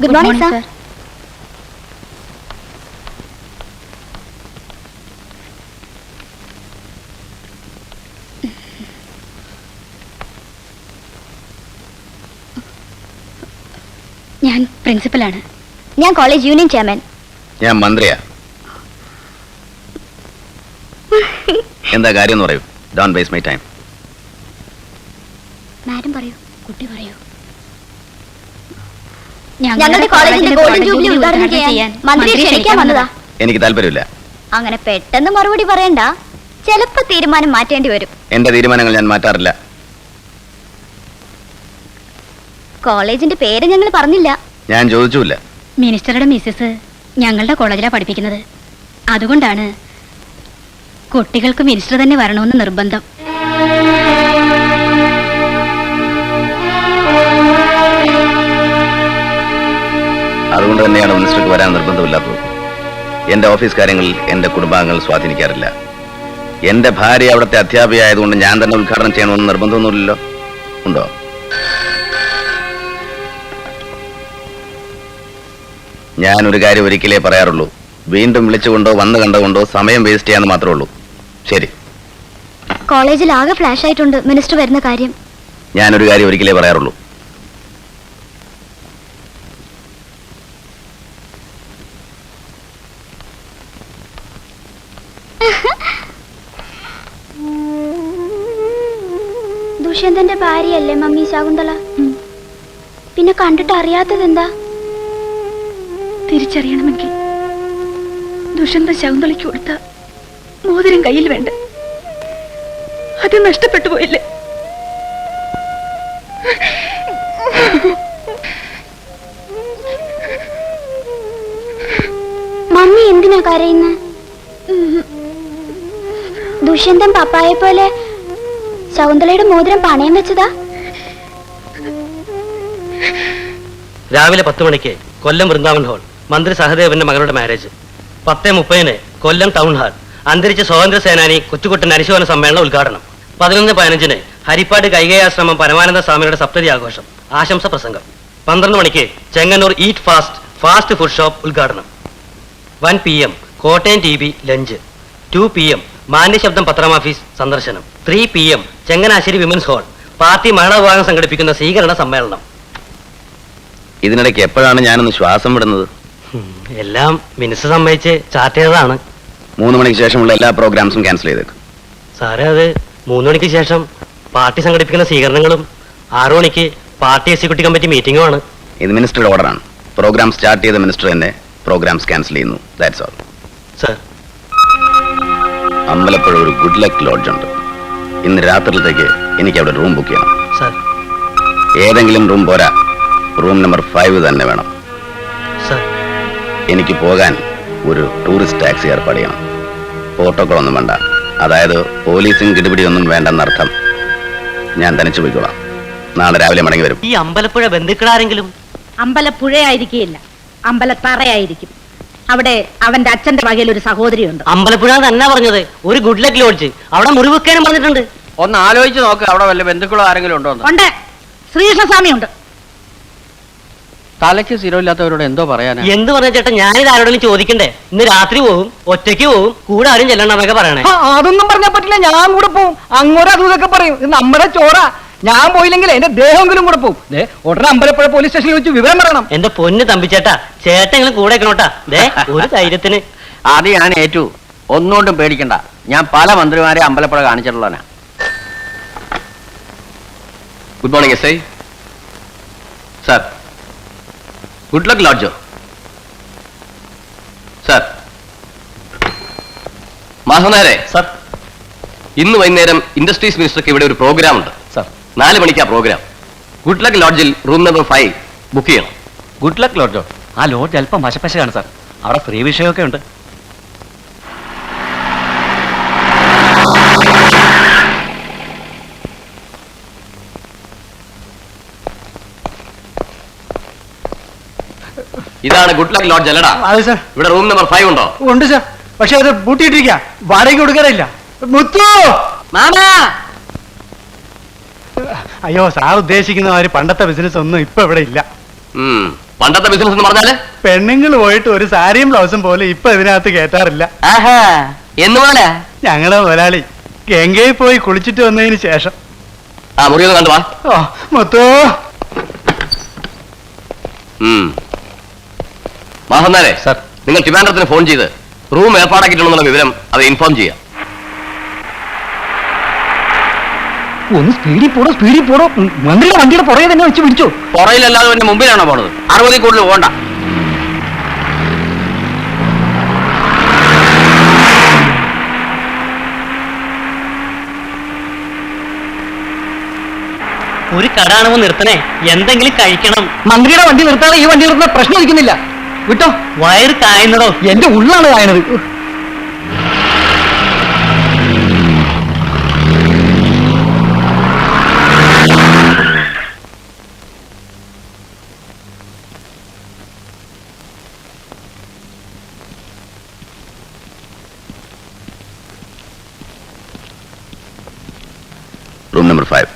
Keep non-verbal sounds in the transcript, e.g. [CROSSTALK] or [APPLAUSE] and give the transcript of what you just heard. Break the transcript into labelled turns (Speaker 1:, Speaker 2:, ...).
Speaker 1: Good morning sir ഞാൻ പ്രിൻസിപ്പലാണ്. ഞാൻ college union chairman.
Speaker 2: ഞാൻ മന്ത്രിയാ. [LAUGHS] എന്താ കാര്യം എന്ന് പറയൂ. Don't waste my time
Speaker 1: madam പറയൂ കുട്ടി പറയൂ ഞങ്ങളുടെ കോളേജിന്റെ ഗോൾഡൻ ജൂബിലി ഉദ്ഘാടനം ചെയ്യാൻ മന്ത്രിയെ ക്ഷണിക്കാൻ വന്നതാ.
Speaker 2: എനിക്ക് താല്പര്യമില്ല.
Speaker 1: അങ്ങനെ പെട്ടെന്ന് മറുപടി പറയണ്ട. ചിലപ്പോ തീരുമാനം മാറ്റേണ്ടി വരും.
Speaker 2: എന്റെ തീരുമാനങ്ങൾ ഞാൻ മാറ്റാറില്ല.
Speaker 1: കോളേജിന്റെ പേര് ഞങ്ങൾ പറഞ്ഞില്ല.
Speaker 2: ഞാൻ ചോദിച്ചില്ല
Speaker 3: മിനിസ്റ്ററുടെ മിസ്സസ് ഞങ്ങളുടെ കോളേജിലാണ് പഠിപ്പിക്കുന്നത്. അതുകൊണ്ടാണ് കുട്ടികൾക്ക് മിനിസ്റ്റർ തന്നെ വരണമെന്ന് നിർബന്ധം.
Speaker 2: അതുകൊണ്ട് തന്നെയാണ് മിനിസ്റ്റർക്ക് വരാൻ നിർബന്ധമില്ലാത്തത്. എന്റെ ഓഫീസ് കാര്യങ്ങൾ എന്റെ കുടുംബാംഗങ്ങൾ സ്വാധീനിക്കാറില്ല. എന്റെ ഭാര്യ അവിടുത്തെ അധ്യാപിക ആയതുകൊണ്ട് ഞാൻ തന്നെ ഉദ്ഘാടനം ചെയ്യണമെന്ന് നിർബന്ധമൊന്നുമില്ലല്ലോ. ഉണ്ടോ? ഞാൻ ഒരു കാര്യം ഒരിക്കലേ പറയാറുള്ളൂ. വീണ്ടും വിളിച്ചുകൊണ്ടോ വന്നു കണ്ടുകൊണ്ടോ സമയം വേസ്റ്റ് ചെയ്യാന്ന് മാത്രമേ ഉള്ളൂ. ശരി.
Speaker 1: കോളേജിൽ ആകെ ഫ്ലാഷ് ആയിട്ടുണ്ട് മിനിസ്റ്റർ വരുന്ന കാര്യം.
Speaker 2: ഞാനൊരു കാര്യം ഒരിക്കലേ പറയാറുള്ളൂ.
Speaker 1: ദുഷ്യന്തന്റെ ഭാര്യയല്ലേ മമ്മി ശാകുന്തള? പിന്നെ കണ്ടിട്ട് അറിയാത്തത് എന്താ
Speaker 3: തിരിച്ചറിയണമെങ്കിൽ ദുഷ്യന്ത ശകുന്തളയ്ക്ക് കൊടുത്ത മോതിരം കയ്യിൽ വേണ്ട. അത് നഷ്ടപ്പെട്ടു പോയില്ലേ?
Speaker 1: മമ്മി എന്തിനാ കരയുന്ന? ദുഷ്യന്തൻ പപ്പായെ പോലെ ശകുന്തളയുടെ മോതിരം പണയം വെച്ചതാ?
Speaker 4: രാവിലെ പത്ത് മണിക്ക് കൊല്ലം വൃന്ദാവൻ ഹാൾ മന്ത്രി സഹദേവന്റെ മകളുടെ മാരേജ് പത്ത് മുപ്പതിന് കൊല്ലം ടൗൺ ഹാൾ അന്തരിച്ച സ്വാതന്ത്ര്യ സേനാനി കൊച്ചുകുട്ടൻ അരിശോധന സമ്മേളന ഉദ്ഘാടനം. പതിനൊന്ന് പതിനഞ്ചിന് ഹരിപ്പാട് കൈകയാശ്രമം പരമാനന്ദ സ്വാമിയുടെ സപ്തതി ആഘോഷം ആശംസ പ്രസംഗം. പന്ത്രണ്ട് മണിക്ക് Chengannur eat fast fast food shop ഉദ്ഘാടനം. One P M Kottayam T B lunch two P M മാന്യശബ്ദം പത്രമാഫീസ് സന്ദർശനം. Three P M Changanassery women's hall party മഹിളാ വിഭാഗം സംഘടിപ്പിക്കുന്ന സ്വീകരണ സമ്മേളനം.
Speaker 2: ഇതിനിടയ്ക്ക് എപ്പോഴാണ് ഞാനൊന്ന് ശ്വാസം വിടുന്നത്?
Speaker 4: എല്ലാം മിനിസ്റ്റർ സമ്മതിച്ച് ചാർട്ട് ചെയ്തതാണ്.
Speaker 2: മൂന്ന് മണിക്ക് ശേഷമുള്ള എല്ലാ പ്രോഗ്രാംസും ക്യാൻസൽ ചെയ്തേക്കും.
Speaker 4: സാറേ അത് മൂന്ന് മണിക്ക് ശേഷം പാർട്ടി സംഘടിപ്പിക്കുന്ന സ്വീകരണങ്ങളും ആറു മണിക്ക് പാർട്ടി എക്സിക്യൂട്ടീവ് കമ്മിറ്റി മീറ്റിംഗുമാണ്
Speaker 2: ഇത് മിനിസ്റ്ററുടെ ഓർഡറാണ്. പ്രോഗ്രാം സ്റ്റാർട്ട് ചെയ്ത മിനിസ്റ്റർ തന്നെ പ്രോഗ്രാംസ് ക്യാൻസൽ ചെയ്യുന്നു. ദാറ്റ്സ് ഓൾ
Speaker 4: സാർ
Speaker 2: അമ്പലപ്പുഴ ഒരു ഗുഡ് ലക്ക് ലോഡ്ജ് ഉണ്ട്. ഇന്ന് രാത്രിയിലത്തേക്ക് എനിക്ക് അവിടെ റൂം ബുക്ക് ചെയ്യണം.
Speaker 4: സാർ.
Speaker 2: ഏതെങ്കിലും റൂം പോരാ. റൂം നമ്പർ ഫൈവ് തന്നെ വേണം.
Speaker 4: സാർ.
Speaker 2: എനിക്ക് പോകാൻ ഒരു ടൂറിസ്റ്റ് ടാക്സി ഏർപ്പാട് ചെയ്യണം. പ്രോട്ടോക്കോൾ ഒന്നും വേണ്ട. അതായത് പോലീസും കിടുപിടിയൊന്നും വേണ്ടെന്നർത്ഥം ഞാൻ തനിച്ചു പോയിക്കോളാം. നാളെ രാവിലെ മടങ്ങി വരും.
Speaker 4: ഈ അമ്പലപ്പുഴ ബന്ധുക്കളാരെങ്കിലും?
Speaker 5: അമ്പലപ്പുഴയായിരിക്കില്ല. അമ്പലത്തറയായിരിക്കും. അവിടെ അവന്റെ അച്ഛന്റെ വകയിൽ ഒരു സഹോദരിയുണ്ട്.
Speaker 4: അമ്പലപ്പുഴ തന്നെ പറഞ്ഞത്. ഒരു ഗുഡ് ലക്ക് ലോഡ്ജ് അവിടെ മുറിവെക്കാനും പറഞ്ഞിട്ടുണ്ട്.
Speaker 6: ഒന്ന് ആലോചിച്ച് നോക്ക് അവിടെ വല്ല ബന്ധുക്കളോ ആരെങ്കിലും ഉണ്ടോ എന്ന്.
Speaker 5: ഉണ്ട്. ശ്രീകൃഷ്ണസ്വാമി ഉണ്ട്
Speaker 6: തലയ്ക്ക് സ്ഥിരമില്ലാത്തവരോട് എന്തോ പറയാനാ?
Speaker 4: എന്ത് പറഞ്ഞ ചേട്ടാ? ഞാനിത് ആരോടെങ്കിലും ചോദിക്കണ്ടേ? ഇന്ന് രാത്രി പോവും ഒറ്റയ്ക്ക് പോവും കൂടെ ആരും ചെല്ലണ്ടെന്നൊക്കെ പറയണേ.
Speaker 7: ആ, അതൊന്നും പറഞ്ഞാൽ പറ്റില്ല. ഞാൻ കൂടെ പോവും. അങ്ങോട്ട് അതും ഇതൊക്കെ പറയും. ഇത് നമ്മുടെ ചോറ. ഞാൻ പോയില്ലെങ്കിൽ എന്റെ ദേഹമെങ്കിലും കൂടെ പോകും ദേ, ഉടനെ അമ്പലപ്പുഴ പോലീസ് സ്റ്റേഷനിൽ വെച്ച് വിവരം പറയണം.
Speaker 4: എന്റെ പൊന്ന് തമ്പിച്ചേട്ടാ ചേട്ടെങ്കിലും കൂടെ വെക്കണോട്ടാ ദേ ഒരു ധൈര്യത്തിന്.
Speaker 6: അത് ഞാൻ ഏറ്റു. ഒന്നുകൊണ്ടും പേടിക്കണ്ട. ഞാൻ പല മന്ത്രിമാരെ Ambalappuzha കാണിച്ചിട്ടുള്ളവനാ.
Speaker 2: Good morning S I sir good luck ലോഡ്ജോ sir മാസനേരെ സാർ ഇന്ന് വൈകുന്നേരം ഇൻഡസ്ട്രീസ് മിനിസ്റ്റർക്ക് ഇവിടെ ഒരു പ്രോഗ്രാം ഉണ്ട്. നാല് മണിക്കാ പ്രോഗ്രാം ഗുഡ് ലക്ക് ലോഡ്ജിൽ റൂം നമ്പർ ഫൈവ് ബുക്ക് ചെയ്യണം.
Speaker 8: ഗുഡ് ലക്ക് ലോഡ്ജോ ആ ലോഡ്ജ് അല്പം വശപ്പശയാണ് സാർ അവിടെ ഫ്രീ വിഷയമൊക്കെ ഉണ്ട്.
Speaker 2: ഇതാണ് ഗുഡ് ലക്ക് ലോഡ്ജ് അല്ലടാ.
Speaker 7: അതെ സാർ
Speaker 2: ഇവിടെ റൂം നമ്പർ ഫൈവ് ഉണ്ടോ?
Speaker 7: ഉണ്ട് സാർ പക്ഷെ അത് പൂട്ടിയിട്ടിരിക്കുക വാടകയ്ക്ക് കൊടുക്കാറില്ല മുത്തു!
Speaker 6: മാമാ!
Speaker 7: അയ്യോ സാർ ഉദ്ദേശിക്കുന്ന മാതിരി പണ്ടത്തെ ബിസിനസ് ഒന്നും ഇപ്പൊ ഇവിടെ ഇല്ല.
Speaker 9: ഉം. പണ്ടത്തെ ബിസിനസ് എന്ന് പറഞ്ഞാൽ?
Speaker 10: പെണ്ണുങ്ങൾ പോയിട്ട് ഒരു സാരിയും ബ്ലൗസും പോലും ഇപ്പൊ ഇതിനകത്ത് കേറ്റാറില്ല.
Speaker 6: ആഹാ. എന്ന് പോലെ?
Speaker 10: ഞങ്ങളെ മുതലാളി ഗംഗയിൽ പോയി കുളിച്ചിട്ട് വന്നതിന് ശേഷം.
Speaker 9: ആ മുറി ഒന്ന് കണ്ടു വാ.
Speaker 10: ഓ മൊത്തോ.
Speaker 9: ഉം. മാഹന്നാരെ
Speaker 8: സർ.
Speaker 9: നിങ്ങൾ ട്രിവാൻഡ്രത്തിന് ഫോൺ ചെയ്ത് റൂം ഏർപ്പാടാക്കിയിട്ടുണ്ടെന്നുള്ള വിവരം അത് ഇൻഫോം ചെയ്യാം.
Speaker 7: ഒന്ന് സ്പീഡിൽ പോടോ സ്പീഡിൽ പോടോ. മന്ത്രിയുടെ വണ്ടിയുടെ പുറകെ തന്നെ വെച്ച് പിടിച്ചു.
Speaker 6: പുറയിലല്ലാതെ എന്റെ മുമ്പിലാണോ പോണത്? അറുപതിൽ കൂടുതൽ പോകണ്ട
Speaker 4: ഒരു കടാണവോ നിർത്തണേ എന്തെങ്കിലും കഴിക്കണം.
Speaker 7: മന്ത്രിയുടെ വണ്ടി നിർത്താതെ ഈ വണ്ടി നിർത്തുന്ന പ്രശ്നം ഇരിക്കുന്നില്ല വിട്ടോ?
Speaker 4: വയറ് കായുന്നതോ?
Speaker 7: എന്റെ ഉള്ളാണ് കായണത്
Speaker 2: റൂം നമ്പർ ഫൈവ്